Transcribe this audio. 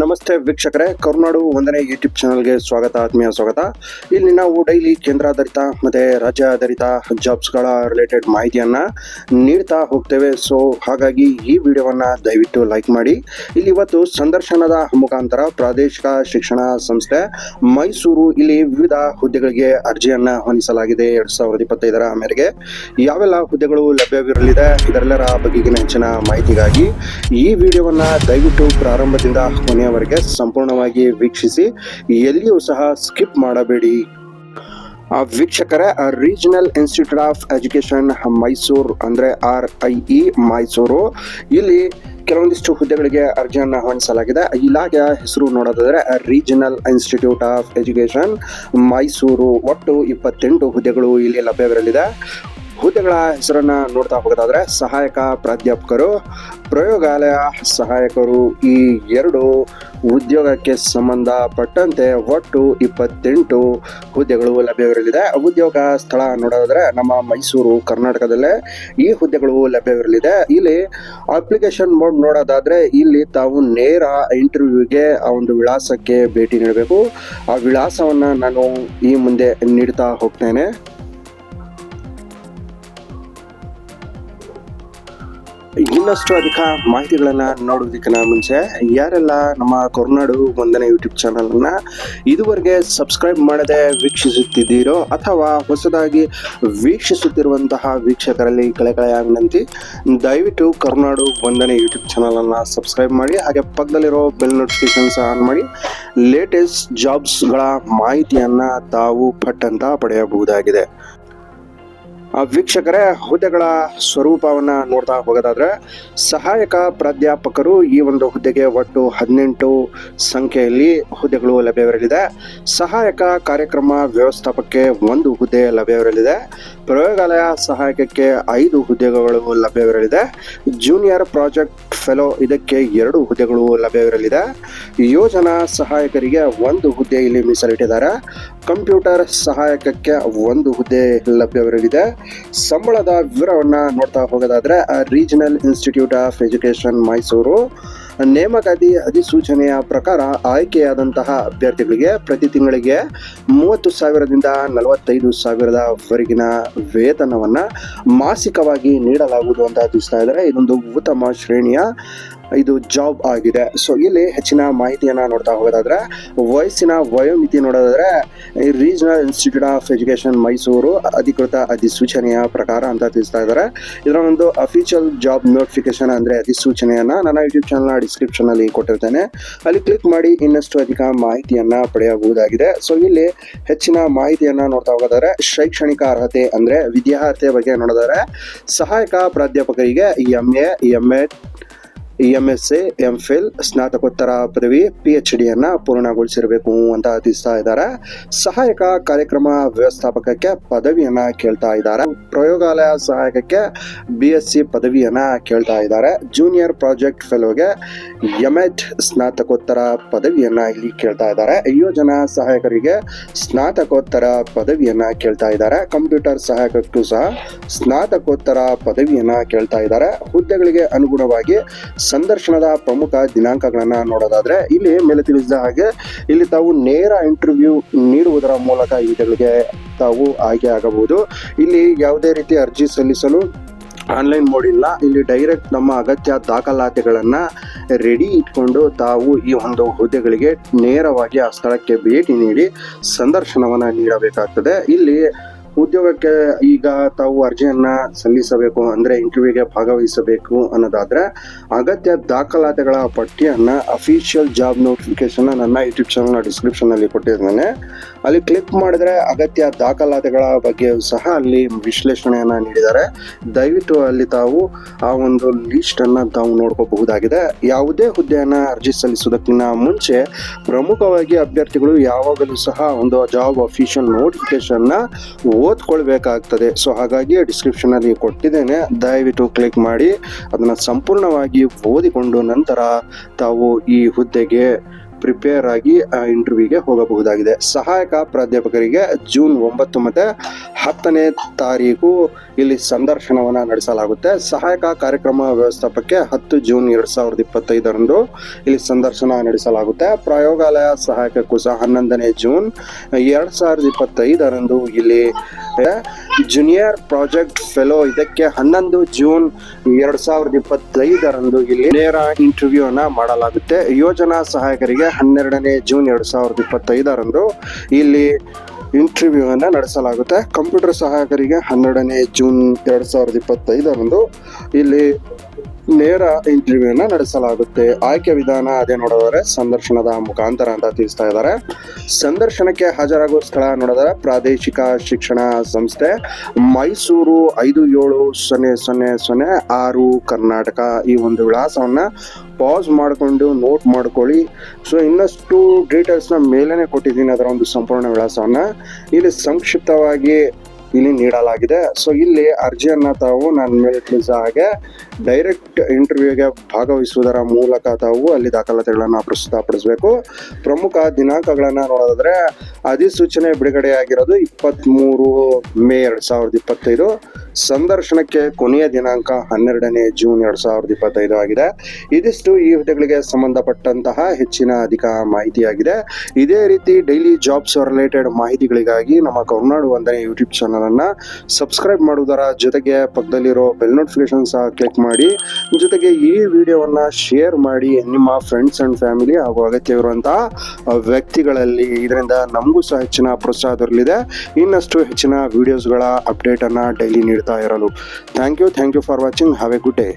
ನಮಸ್ತೆ ವೀಕ್ಷಕರೇ, ಕರುನಾಡು ಒಂದನೇ ಯೂಟ್ಯೂಬ್ ಚಾನಲ್ಗೆ ಸ್ವಾಗತ, ಆತ್ಮೀಯ ಸ್ವಾಗತ. ಇಲ್ಲಿ ನಾವು ಡೈಲಿ ಕೇಂದ್ರಾಧಾರಿತ ಮತ್ತು ರಾಜ್ಯ ಆಧಾರಿತ ಜಾಬ್ಸ್ಗಳ ರಿಲೇಟೆಡ್ ಮಾಹಿತಿಯನ್ನು ನೀಡ್ತಾ ಹೋಗ್ತೇವೆ. ಸೊ ಹಾಗಾಗಿ ಈ ವಿಡಿಯೋವನ್ನು ದಯವಿಟ್ಟು ಲೈಕ್ ಮಾಡಿ. ಇಲ್ಲಿ ಇವತ್ತು ಸಂದರ್ಶನದ ಮುಖಾಂತರ ಪ್ರಾದೇಶಿಕ ಶಿಕ್ಷಣ ಸಂಸ್ಥೆ ಮೈಸೂರು ಇಲ್ಲಿ ವಿವಿಧ ಹುದ್ದೆಗಳಿಗೆ ಅರ್ಜಿಯನ್ನು ಹೊಂದಿಸಲಾಗಿದೆ ಎರಡು ಸಾವಿರದ ಇಪ್ಪತ್ತೈದರ ಮೇರೆಗೆ. ಯಾವೆಲ್ಲ ಹುದ್ದೆಗಳು ಲಭ್ಯವಿರಲಿದೆ, ಇದರೆಲ್ಲರ ಬಗೆಗಿನ ಹೆಚ್ಚಿನ ಮಾಹಿತಿಗಾಗಿ ಈ ವಿಡಿಯೋವನ್ನು ದಯವಿಟ್ಟು ಪ್ರಾರಂಭದಿಂದ ಕೊನೆಯವರೆಗೆ ಸಂಪೂರ್ಣವಾಗಿ ವೀಕ್ಷಿಸಿ, ಎಲ್ಲಿಯೂ ಸಹ ಸ್ಕಿಪ್ ಮಾಡಬೇಡಿ. ಆ ವೀಕ್ಷಕರೇ regional institute of education Mysuru, ಅಂದರೆ ಆರ್ ಐ ಇ ಮೈಸೂರು. ಇಲ್ಲಿ ಕೆಲವೊಂದಿಷ್ಟು ಹುದ್ದೆಗಳಿಗೆ ಅರ್ಜಿಯನ್ನು ಆಹ್ವಾನಿಸಲಾಗಿದೆ ಇಲಾಖೆಯ ಹೆಸರು ನೋಡೋದಾದರೆ, regional institute of education Mysuru. ಒಟ್ಟು ಇಪ್ಪತ್ತೆಂಟು ಹುದ್ದೆಗಳು ಇಲ್ಲಿ ಲಭ್ಯವಿರಲಿದೆ. ಹುದ್ದೆಗಳ ಹೆಸರನ್ನ ನೋಡ್ತಾ ಹೋಗೋದಾದ್ರೆ ಸಹಾಯಕ ಪ್ರಾಧ್ಯಾಪಕರು, ಪ್ರಯೋಗಾಲಯ ಸಹಾಯಕರು ಈ ಎರಡು ಉದ್ಯೋಗಕ್ಕೆ ಸಂಬಂಧಪಟ್ಟಂತೆ ಒಟ್ಟು ಇಪ್ಪತ್ತೆಂಟು ಹುದ್ದೆಗಳು ಲಭ್ಯವಿರಲಿದೆ. ಉದ್ಯೋಗ ಸ್ಥಳ ನೋಡೋದಾದ್ರೆ ನಮ್ಮ ಮೈಸೂರು ಕರ್ನಾಟಕದಲ್ಲೇ ಈ ಹುದ್ದೆಗಳು ಲಭ್ಯವಿರಲಿದೆ. ಇಲ್ಲಿ ಅಪ್ಲಿಕೇಶನ್ ಮೋಡ್ ನೋಡೋದಾದ್ರೆ ಇಲ್ಲಿ ತಾವು ನೇರ ಇಂಟರ್ವ್ಯೂಗೆ ಆ ಒಂದು ವಿಳಾಸಕ್ಕೆ ಭೇಟಿ ನೀಡಬೇಕು. ಆ ವಿಳಾಸವನ್ನು ನಾನು ಈ ಮುಂದೆ ನೀಡ್ತಾ ಹೋಗ್ತೇನೆ. ಇನ್ನಷ್ಟು ಅಧಿಕ ಮಾಹಿತಿಗಳನ್ನ ನೋಡೋದಕ್ಕಿಂತ ಮುಂಚೆ, ಯಾರೆಲ್ಲ ನಮ್ಮ ಕರುನಾಡು ಒಂದನೇ ಯೂಟ್ಯೂಬ್ ಚಾನಲನ್ನು ಇದುವರೆಗೆ ಸಬ್ಸ್ಕ್ರೈಬ್ ಮಾಡದೆ ವೀಕ್ಷಿಸುತ್ತಿದ್ದೀರೋ ಅಥವಾ ಹೊಸದಾಗಿ ವೀಕ್ಷಿಸುತ್ತಿರುವಂತಹ ವೀಕ್ಷಕರಲ್ಲಿ ಕಳೆಕಳೆಯ ವಿನಂತಿ, ದಯವಿಟ್ಟು ಕರುನಾಡು ಒಂದನೇ ಯೂಟ್ಯೂಬ್ ಚಾನಲನ್ನು ಸಬ್ಸ್ಕ್ರೈಬ್ ಮಾಡಿ, ಹಾಗೆ ಪಕ್ಕದಲ್ಲಿರೋ ಬೆಲ್ ನೋಟಿಫಿಕೇಶನ್ಸ್ ಆನ್ ಮಾಡಿ ಲೇಟೆಸ್ಟ್ ಜಾಬ್ಸ್ಗಳ ಮಾಹಿತಿಯನ್ನು ತಾವು ಪಟ್ಟಂತ ಪಡೆಯಬಹುದಾಗಿದೆ. ವೀಕ್ಷಕರೇ, ಹುದ್ದೆಗಳ ಸ್ವರೂಪವನ್ನು ನೋಡ್ತಾ ಹೋಗೋದಾದ್ರೆ, ಸಹಾಯಕ ಪ್ರಾಧ್ಯಾಪಕರು ಈ ಒಂದು ಹುದ್ದೆಗೆ ಒಟ್ಟು ಹದಿನೆಂಟು ಸಂಖ್ಯೆಯಲ್ಲಿ ಹುದ್ದೆಗಳು ಲಭ್ಯವಿರಲಿದೆ. ಸಹಾಯಕ ಕಾರ್ಯಕ್ರಮ ವ್ಯವಸ್ಥಾಪಕಕ್ಕೆ ಒಂದು ಹುದ್ದೆ ಲಭ್ಯವಿರಲಿದೆ. ಪ್ರಯೋಗಾಲಯ ಸಹಾಯಕಕ್ಕೆ ಐದು ಹುದ್ದೆಗಳು ಲಭ್ಯವಿರಲಿದೆ. ಜೂನಿಯರ್ ಪ್ರಾಜೆಕ್ಟ್ ಫೆಲೋ ಇದಕ್ಕೆ ಎರಡು ಹುದ್ದೆಗಳು ಲಭ್ಯವಿರಲಿದೆ. ಯೋಜನಾ ಸಹಾಯಕರಿಗೆ ಒಂದು ಹುದ್ದೆ ಇಲ್ಲಿ ಮೀಸಲಿಟ್ಟಿದ್ದಾರೆ. ಕಂಪ್ಯೂಟರ್ ಸಹಾಯಕಕ್ಕೆ ಒಂದು ಹುದ್ದೆ ಲಭ್ಯವಿರಲಿದೆ. ಸಂಬಳದ ವಿವರವನ್ನು ನೋಡ್ತಾ ಹೋಗೋದಾದ್ರೆ regional institute of education Mysuru ನೇಮಕಾತಿ ಅಧಿಸೂಚನೆಯ ಪ್ರಕಾರ ಆಯ್ಕೆಯಾದಂತಹ ಅಭ್ಯರ್ಥಿಗಳಿಗೆ ಪ್ರತಿ ತಿಂಗಳಿಗೆ ಮೂವತ್ತು ಸಾವಿರದಿಂದ ನಲವತ್ತೈದು ಸಾವಿರದವರೆಗಿನ ವೇತನವನ್ನು ಮಾಸಿಕವಾಗಿ ನೀಡಲಾಗುವುದು ಅಂತ ತಿಳಿಸ್ತಾ ಇದ್ದಾರೆ. ಇದೊಂದು ಉತ್ತಮ ಶ್ರೇಣಿಯ ಇದು ಜಾಬ್ ಆಗಿದೆ. ಸೊ ಇಲ್ಲಿ ಹೆಚ್ಚಿನ ಮಾಹಿತಿಯನ್ನು ನೋಡ್ತಾ ಹೋಗೋದಾದ್ರೆ, ವಯಸ್ಸಿನ ವಯೋಮಿತಿ ನೋಡೋದಾದ್ರೆ regional institute of education Mysuru ಅಧಿಕೃತ ಅಧಿಸೂಚನೆಯ ಪ್ರಕಾರ ಅಂತ ತಿಳಿಸ್ತಾ ಇದ್ದಾರೆ. ಇದರ ಒಂದು ಅಫಿಷಿಯಲ್ ಜಾಬ್ ನೋಟಿಫಿಕೇಶನ್ ಅಂದರೆ ಅಧಿಸೂಚನೆಯನ್ನು ನನ್ನ ಯೂಟ್ಯೂಬ್ ಚಾನಲ್ನ ಡಿಸ್ಕ್ರಿಪ್ಷನ್ ಅಲ್ಲಿ ಕೊಟ್ಟಿರ್ತೇನೆ. ಅಲ್ಲಿ ಕ್ಲಿಕ್ ಮಾಡಿ ಇನ್ನಷ್ಟು ಅಧಿಕ ಮಾಹಿತಿಯನ್ನು ಪಡೆಯಬಹುದಾಗಿದೆ. ಸೊ ಇಲ್ಲಿ ಹೆಚ್ಚಿನ ಮಾಹಿತಿಯನ್ನು ನೋಡ್ತಾ ಹೋಗೋದಾದ್ರೆ, ಶೈಕ್ಷಣಿಕ ಅರ್ಹತೆ ಅಂದರೆ ವಿದ್ಯಾರ್ಹತೆ ಬಗ್ಗೆ ನೋಡೋದಾದ್ರೆ, ಸಹಾಯಕ ಪ್ರಾಧ್ಯಾಪಕರಿಗೆ M A M Ed M S A M Phil ಸ್ನಾತಕೋತ್ತರ ಪದವಿ ಪಿ ಎಚ್ ಡಿಯನ್ನು ಪೂರ್ಣಗೊಳಿಸಿರಬೇಕು ಅಂತ ತಿಳಿಸ್ತಾ ಇದ್ದಾರೆ. ಸಹಾಯಕ ಕಾರ್ಯಕ್ರಮ ವ್ಯವಸ್ಥಾಪಕಕ್ಕೆ ಪದವಿಯನ್ನ ಕೇಳ್ತಾ ಇದ್ದಾರೆ. ಪ್ರಯೋಗಾಲಯ ಸಹಾಯಕಕ್ಕೆ ಬಿ ಎಸ್ ಸಿ ಪದವಿಯನ್ನ ಕೇಳ್ತಾ ಇದ್ದಾರೆ. ಜೂನಿಯರ್ ಪ್ರಾಜೆಕ್ಟ್ ಫೆಲೋಗೆ ಎಂ ಎಡ್ ಸ್ನಾತಕೋತ್ತರ ಪದವಿಯನ್ನ ಇಲ್ಲಿ ಕೇಳ್ತಾ ಇದ್ದಾರೆ. ಯೋಜನಾ ಸಹಾಯಕರಿಗೆ ಸ್ನಾತಕೋತ್ತರ ಪದವಿಯನ್ನ ಕೇಳ್ತಾ ಇದ್ದಾರೆ. ಕಂಪ್ಯೂಟರ್ ಸಹಾಯಕಕ್ಕೂ ಸಹ ಸ್ನಾತಕೋತ್ತರ ಪದವಿಯನ್ನ ಕೇಳ್ತಾ ಇದ್ದಾರೆ. ಹುದ್ದೆಗಳಿಗೆ ಅನುಗುಣವಾಗಿ ಸಂದರ್ಶನದ ಪ್ರಮುಖ ದಿನಾಂಕಗಳನ್ನ ನೋಡೋದಾದ್ರೆ ಇಲ್ಲಿ ಮೇಲೆ ತಿಳಿಸಿದ ಹಾಗೆ ಇಲ್ಲಿ ತಾವು ನೇರ ಇಂಟರ್ವ್ಯೂ ನೀಡುವುದರ ಮೂಲಕ ಹುದ್ದೆಗಳಿಗೆ ತಾವು ಆಯ್ಕೆ ಆಗಬಹುದು. ಇಲ್ಲಿ ಯಾವುದೇ ರೀತಿ ಅರ್ಜಿ ಸಲ್ಲಿಸಲು ಆನ್ಲೈನ್ ಮೋಡ್ ಇಲ್ಲ. ಇಲ್ಲಿ ಡೈರೆಕ್ಟ್ ನಮ್ಮ ಅಗತ್ಯ ದಾಖಲಾತಿಗಳನ್ನು ರೆಡಿ ಇಟ್ಕೊಂಡು ತಾವು ಈ ಒಂದು ಹುದ್ದೆಗಳಿಗೆ ನೇರವಾಗಿ ಆ ಸ್ಥಳಕ್ಕೆ ಭೇಟಿ ನೀಡಿ ಸಂದರ್ಶನವನ್ನು ನೀಡಬೇಕಾಗ್ತದೆ. ಇಲ್ಲಿ ಉದ್ಯೋಗಕ್ಕೆ ಈಗ ತಾವು ಅರ್ಜಿಯನ್ನ ಸಲ್ಲಿಸಬೇಕು ಅಂದ್ರೆ ಇಂಟರ್ವ್ಯೂಗೆ ಭಾಗವಹಿಸಬೇಕು ಅನ್ನೋದಾದ್ರೆ ಅಗತ್ಯ ದಾಖಲಾತಿಗಳ ಪಟ್ಟಿಯನ್ನ ಅಫಿಷಿಯಲ್ ಜಾಬ್ ನೋಟಿಫಿಕೇಶನ್ ನನ್ನ ಯೂಟ್ಯೂಬ್ ಚಾನಲ್ ಡಿಸ್ಕ್ರಿಪ್ಷನ್ ಅಲ್ಲಿ ಕೊಟ್ಟಿದ್ದೇನೆ ಅಲ್ಲಿ ಕ್ಲಿಕ್ ಮಾಡಿದ್ರೆ ಅಗತ್ಯ ದಾಖಲಾತಿಗಳ ಬಗ್ಗೆ ಸಹ ಅಲ್ಲಿ ವಿಶ್ಲೇಷಣೆಯನ್ನ ನೀಡಿದ್ದಾರೆ. ದಯವಿಟ್ಟು ಅಲ್ಲಿ ತಾವು ಆ ಒಂದು ಲಿಸ್ಟ್ ಅನ್ನ ತಾವು ನೋಡ್ಕೋಬಹುದಾಗಿದೆ. ಯಾವುದೇ ಹುದ್ದೆಯನ್ನ ಅರ್ಜಿ ಸಲ್ಲಿಸುವುದಕ್ಕಿಂತ ಮುಂಚೆ ಪ್ರಮುಖವಾಗಿ ಅಭ್ಯರ್ಥಿಗಳು ಯಾವಾಗಲೂ ಸಹ ಒಂದು ಜಾಬ್ ಅಫಿಷಿಯಲ್ ನೋಟಿಫಿಕೇಶನ್ನ ಓದ್ಕೊಳ್ಬೇಕಾಗ್ತದೆ. ಸೊ ಹಾಗಾಗಿ ಡಿಸ್ಕ್ರಿಪ್ಷನ್ ಅಲ್ಲಿ ಕೊಟ್ಟಿದ್ದೇನೆ. ದಯವಿಟ್ಟು ಕ್ಲಿಕ್ ಮಾಡಿ, ಅದನ್ನ ಸಂಪೂರ್ಣವಾಗಿ ಓದಿಕೊಂಡು ನಂತರ ತಾವು ಈ ಹುದ್ದೆಗೆ ಪ್ರಿಪೇರ್ ಆಗಿ ಇಂಟರ್ವ್ಯೂಗೆ ಹೋಗಬಹುದಾಗಿದೆ. ಸಹಾಯಕ ಪ್ರಾಧ್ಯಾಪಕರಿಗೆ ಜೂನ್ ಒಂಬತ್ತು ಮತ್ತೆ ಹತ್ತನೇ ತಾರೀಕು ಇಲ್ಲಿ ಸಂದರ್ಶನವನ್ನು ನಡೆಸಲಾಗುತ್ತೆ. ಸಹಾಯಕ ಕಾರ್ಯಕ್ರಮ ವ್ಯವಸ್ಥಾಪಕ್ಕೆ ಹತ್ತು ಜೂನ್ ಎರಡ್ ಸಾವಿರದ ಇಪ್ಪತ್ತೈದರಂದು ಇಲ್ಲಿ ಸಂದರ್ಶನ ನಡೆಸಲಾಗುತ್ತೆ. ಪ್ರಯೋಗಾಲಯ ಸಹಾಯಕಕ್ಕೂ ಸಹ ಹನ್ನೊಂದನೇ ಜೂನ್ ಎರಡ್ ಸಾವಿರದ ಇಪ್ಪತ್ತೈದರಂದು ಇಲ್ಲಿ ಜೂನಿಯರ್ ಪ್ರಾಜೆಕ್ಟ್ ಫೆಲೋ ಇದಕ್ಕೆ ಹನ್ನೊಂದು ಜೂನ್ ಎರಡ್ ಸಾವಿರದ ಇಪ್ಪತ್ತೈದರಂದು ಇಲ್ಲಿ ನೇರ ಇಂಟರ್ವ್ಯೂ ಅನ್ನ ಮಾಡಲಾಗುತ್ತೆ. ಯೋಜನಾ ಸಹಾಯಕರಿಗೆ ಹನ್ನೆರಡನೇ ಜೂನ್ ಎರಡ್ ಸಾವಿರದ ಇಪ್ಪತ್ತೈದರಂದು ಇಲ್ಲಿ ಇಂಟರ್ವ್ಯೂ ಅನ್ನ ನಡೆಸಲಾಗುತ್ತೆ. ಕಂಪ್ಯೂಟರ್ ಸಹಾಯಕರಿಗೆ ಹನ್ನೆರಡನೇ ಜೂನ್ ಎರಡ್ ಸಾವಿರದ ಇಪ್ಪತ್ತೈದರಂದು ಇಲ್ಲಿ ನೇರ ಇಂಟರ್ವ್ಯೂನ ನಡೆಸಲಾಗುತ್ತೆ. ಆಯ್ಕೆ ವಿಧಾನ ಅದೇ ನೋಡಿದರೆ ಸಂದರ್ಶನದ ಮುಖಾಂತರ ಅಂತ ತಿಳಿಸ್ತಾ ಇದ್ದಾರೆ. ಸಂದರ್ಶನಕ್ಕೆ ಹಾಜರಾಗುವ ಸ್ಥಳ ನೋಡಿದರೆ ಪ್ರಾದೇಶಿಕ ಶಿಕ್ಷಣ ಸಂಸ್ಥೆ ಮೈಸೂರು ಐದು ಏಳು ಸೊನ್ನೆ ಸೊನ್ನೆ ಸೊನ್ನೆ ಆರು ಕರ್ನಾಟಕ ಈ ಒಂದು ವಿಳಾಸವನ್ನ ಪಾಸ್ ಮಾಡಿಕೊಂಡು ನೋಟ್ ಮಾಡ್ಕೊಳ್ಳಿ. ಸೊ ಇನ್ನಷ್ಟು ಡೀಟೇಲ್ಸ್ನ ಮೇಲೇನೆ ಕೊಟ್ಟಿದ್ದೀನಿ ಅದರ ಒಂದು ಸಂಪೂರ್ಣ ವಿಳಾಸವನ್ನ. ಇಲ್ಲಿ ಸಂಕ್ಷಿಪ್ತವಾಗಿ ಇಲ್ಲಿ ನೀಡಲಾಗಿದೆ. ಸೊ ಇಲ್ಲಿ ಅರ್ಜಿಯನ್ನು ತಾವು ನನ್ನ ಮೇಲೆ ಹಾಗೆ ಡೈರೆಕ್ಟ್ ಇಂಟರ್ವ್ಯೂಗೆ ಭಾಗವಹಿಸುವುದರ ಮೂಲಕ ತಾವು ಅಲ್ಲಿ ದಾಖಲಾತಿಗಳನ್ನು ಪ್ರಸ್ತುತಪಡಿಸಬೇಕು. ಪ್ರಮುಖ ದಿನಾಂಕಗಳನ್ನು ನೋಡೋದಾದ್ರೆ ಅಧಿಸೂಚನೆ ಬಿಡುಗಡೆಯಾಗಿರೋದು ಇಪ್ಪತ್ತ್ಮೂರು ಮೇ ಎರಡು ಸಾವಿರದ ಇಪ್ಪತ್ತೈದು. ಸಂದರ್ಶನಕ್ಕೆ ಕೊನೆಯ ದಿನಾಂಕ ಹನ್ನೆರಡನೇ ಜೂನ್ ಎರಡು ಸಾವಿರದ ಇಪ್ಪತ್ತೈದು ಆಗಿದೆ. ಇದಿಷ್ಟು ಈ ಹುದ್ದೆಗಳಿಗೆ ಸಂಬಂಧಪಟ್ಟಂತಹ ಹೆಚ್ಚಿನ ಅಧಿಕ ಮಾಹಿತಿಯಾಗಿದೆ. ಇದೇ ರೀತಿ ಡೈಲಿ ಜಾಬ್ಸ್ ರಿಲೇಟೆಡ್ ಮಾಹಿತಿಗಳಿಗಾಗಿ ನಮ್ಮ ಕರುನಾಡು ಒಂದನೇ ಯೂಟ್ಯೂಬ್ ಚಾನಲ್ ಅನ್ನ ಸಬ್ಸ್ಕ್ರೈಬ್ ಮಾಡುವುದರ ಜೊತೆಗೆ ಪಕ್ಕದಲ್ಲಿರೋ ಬೆಲ್ ನೋಟಿಫಿಕೇಶನ್ ಸಹ ಕ್ಲಿಕ್ ಮಾಡಿ. ಜೊತೆಗೆ ಈ ವಿಡಿಯೋವನ್ನ ಶೇರ್ ಮಾಡಿ ನಿಮ್ಮ ಫ್ರೆಂಡ್ಸ್ ಅಂಡ್ ಫ್ಯಾಮಿಲಿ ಹಾಗೂ ಅಗತ್ಯವಿರುವಂತಹ ವ್ಯಕ್ತಿಗಳಲ್ಲಿ. ಇದರಿಂದ ನಮಗೂ ಸಹ ಹೆಚ್ಚಿನ ಪ್ರೋತ್ಸಾಹ ದೊರಲಿದೆ ಇನ್ನಷ್ಟು ಹೆಚ್ಚಿನ ವಿಡಿಯೋಸ್ಗಳ ಅಪ್ಡೇಟ್ ಅನ್ನ ಡೈಲಿ ನೀಡ್ತಾ తయారాలు thank you thank you for watching have a good day